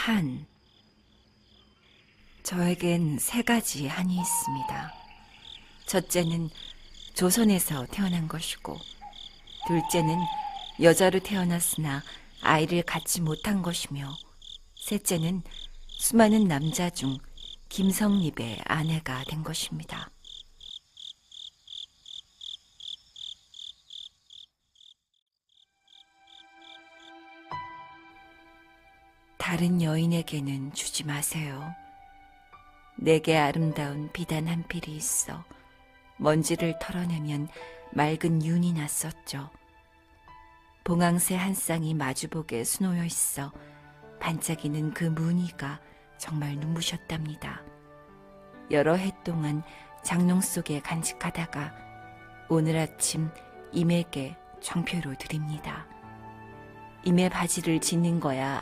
한. 저에겐 세 가지 한이 있습니다. 첫째는 조선에서 태어난 것이고, 둘째는 여자로 태어났으나 아이를 갖지 못한 것이며, 셋째는 수많은 남자 중 김성립의 아내가 된 것입니다. 다른 여인에게는 주지 마세요. 내게 아름다운 비단 한 필이 있어 먼지를 털어내면 맑은 윤이 났었죠. 봉황새 한 쌍이 마주보게 수놓여 있어 반짝이는 그 무늬가 정말 눈부셨답니다. 여러 해 동안 장롱 속에 간직하다가 오늘 아침 임에게 정표로 드립니다. 임의 바지를 짓는 거야